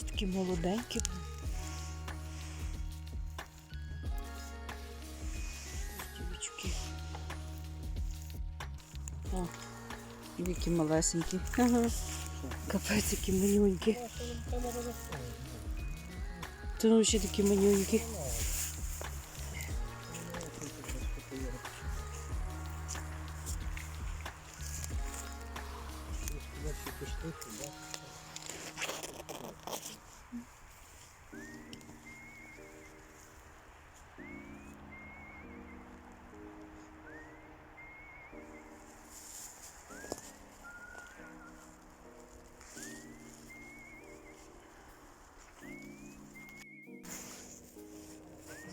Ще такі молоденькі. Дівчатки. О, які малесенькі. Ага. Капець, які манюнькі. Це ну ще такі манюнькі.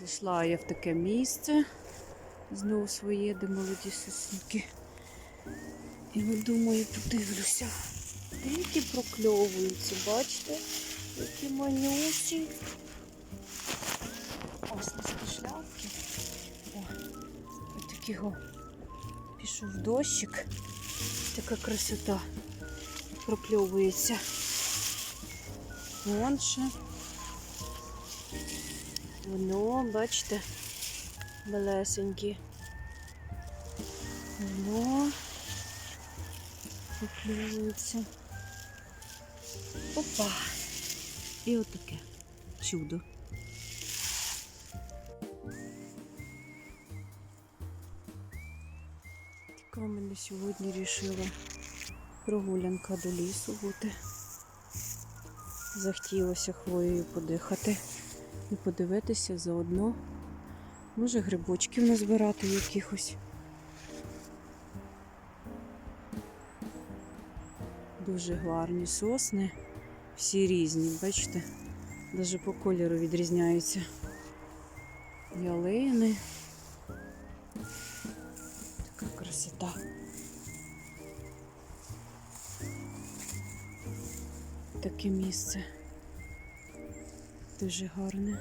Зайшла я в таке місце. Знову своє, де молоді сосніки. І от думаю, подивлюся. Які прокльовуються, бачите? Які манюсі. Ось на шляпки. Ось такого пішов дощик. Така красота прокльовується. Вон ще. Воно, бачите, малесенькі. Воно поклюється. Опа! І отаке чудо. Така в мене сьогодні рішила прогулянка до лісу бути. Захотілося хвоєю подихати і подивитися заодно. Може грибочків назбирати якихось. Дуже гарні сосни. Всі різні, бачите? Навіть по кольору відрізняються. Ялини. Така красота. Таке місце. Дуже гарне.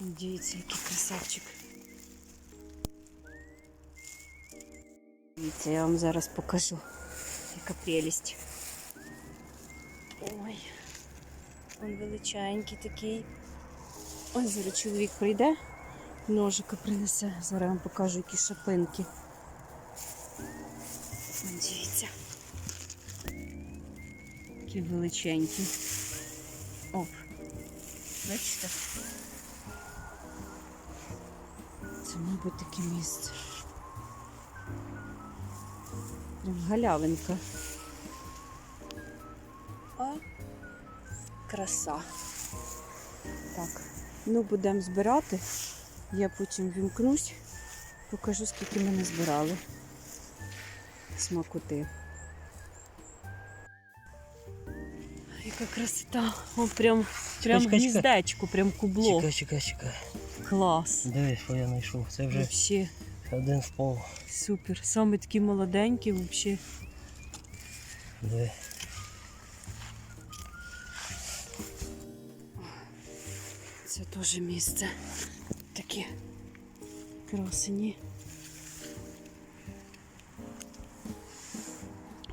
Дивіться, який красавчик. Дивіться, я вам зараз покажу, яка прелість. Ой, він величенький такий. Ой, зараз чоловік прийде, ножика принесе. Зараз вам покажу, які шапинки. Дивіться. Такі величенькі. Оп. Бачите? Це, мабуть, таке місце. Прям галявинка. А краса. Так, ну будемо збирати. Я потім вімкнусь, покажу, скільки ми назбирали. Смакоти. Яка красота. О, прям, прям Чекай, чекай. гніздечко, прям кубло. Чекай, чекай, чекай. Клас. Дивись, що я знайшов. Це вже Вообще один впав. супер. Саме такі молоденькі, вообще. Диви. Це теж місце. Такі красені.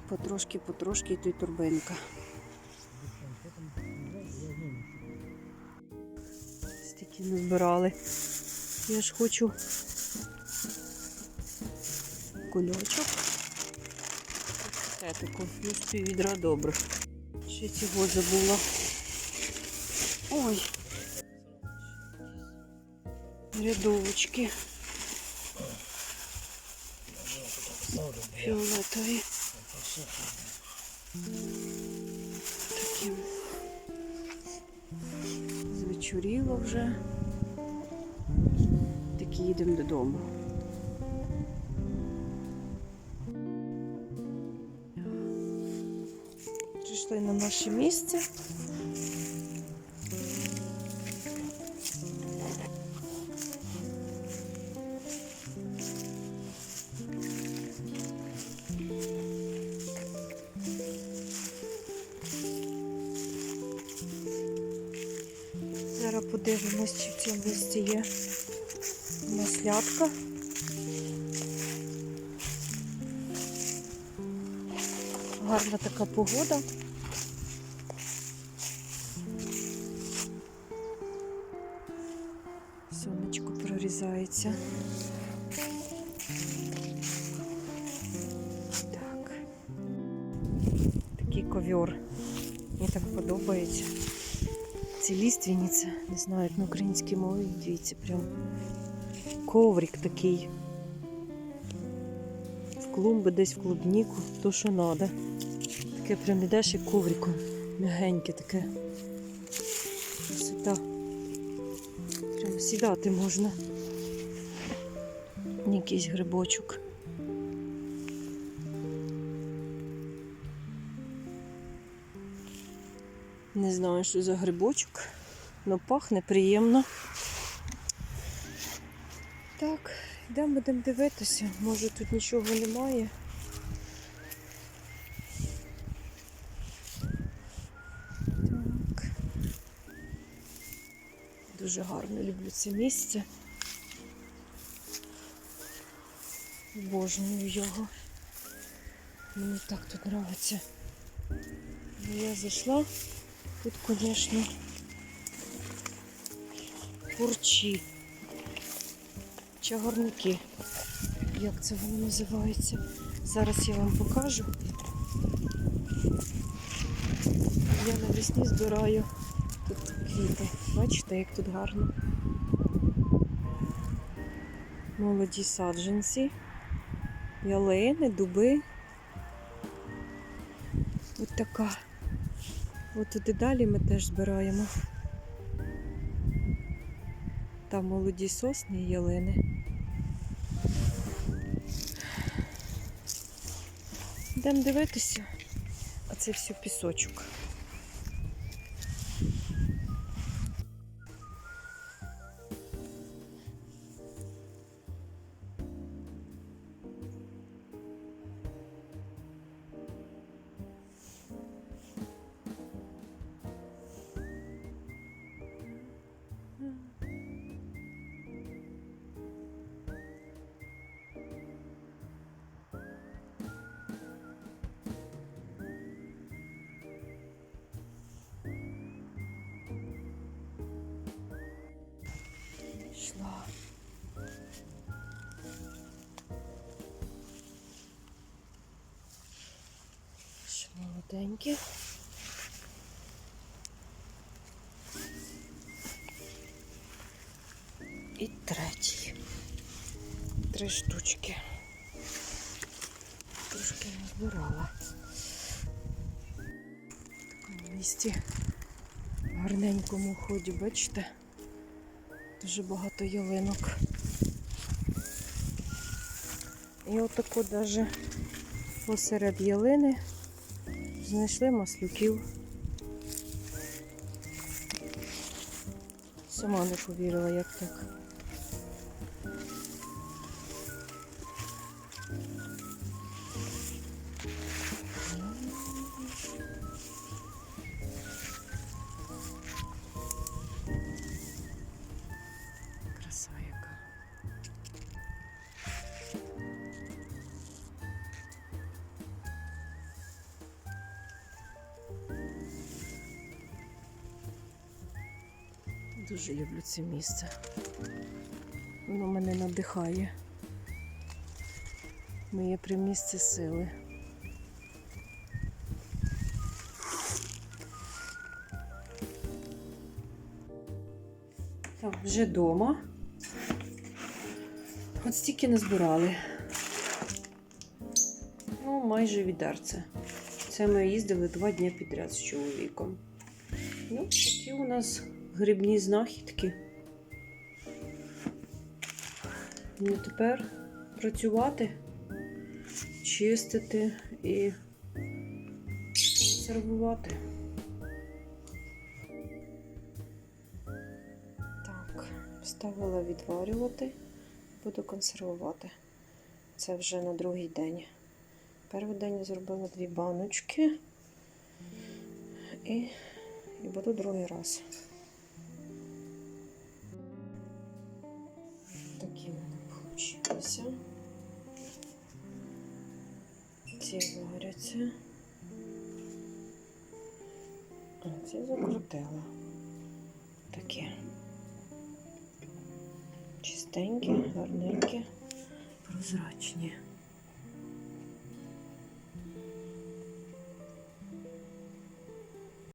Потрошки, потрошки і тут турбинка. Стільки назбирали. Я ж хочу кульочок. Етику, ну з відра добре. Ще цього забула. Ой. Рядовочки. Фіолетові. Такі. Звечоріло вже. Такі їдемо додому. Прийшли на наше місце. Зараз подивимось, чи в цьому місці є маслятка. Гарна така погода. Сонечко прорізається. Так. Такий ковьор. Мені так подобається. Ці ліственниці, не знаю, як на українській мові, дивіться, прям коврик такий. В клумби, десь в клубніку, то що треба. Таке прям ідеш як ковриком. Мягеньке таке. Красота. Прям сідати можна. Якийсь грибочок. Не знаю, що за грибочок, але пахне приємно. Так, йдемо будемо дивитися. Може тут нічого немає. Так. Дуже гарно люблю це місце. Обожнюю його. Мені так тут подобається. Я зайшла. Тут, звісно, курчі. Чагарники. Як це воно називається? Зараз я вам покажу. Я навесні збираю тут квіти. Бачите, як тут гарно. Молоді саджанці, ялини, дуби. Ось така. От туди далі ми теж збираємо. Там молоді сосни і ялини. Йдемо дивитися, а це все пісочок. Ще. І третій. Три штучки. Трошки не збирала. Такому місці в гарненькому ході, бачите? Дуже багато ялинок. І отако даже посеред ялини знайшли маслюків. Сама не повірила, як так. Дуже люблю це місце. Воно мене надихає. Моє примісце сили. Так, вже вдома. От стільки не збирали. Ну, майже відерце. Це ми їздили два дні підряд з чоловіком. Ну, такі у нас грибні знахідки. Ну, тепер працювати, чистити і сервувати. Так, ставила відварювати, буду консервувати. Це вже на другий день. Перший день я зробила дві баночки і, і буду другий раз. Ці варяться. А ці закрутила. Такі. Чистенькі, гарненькі, прозрачні.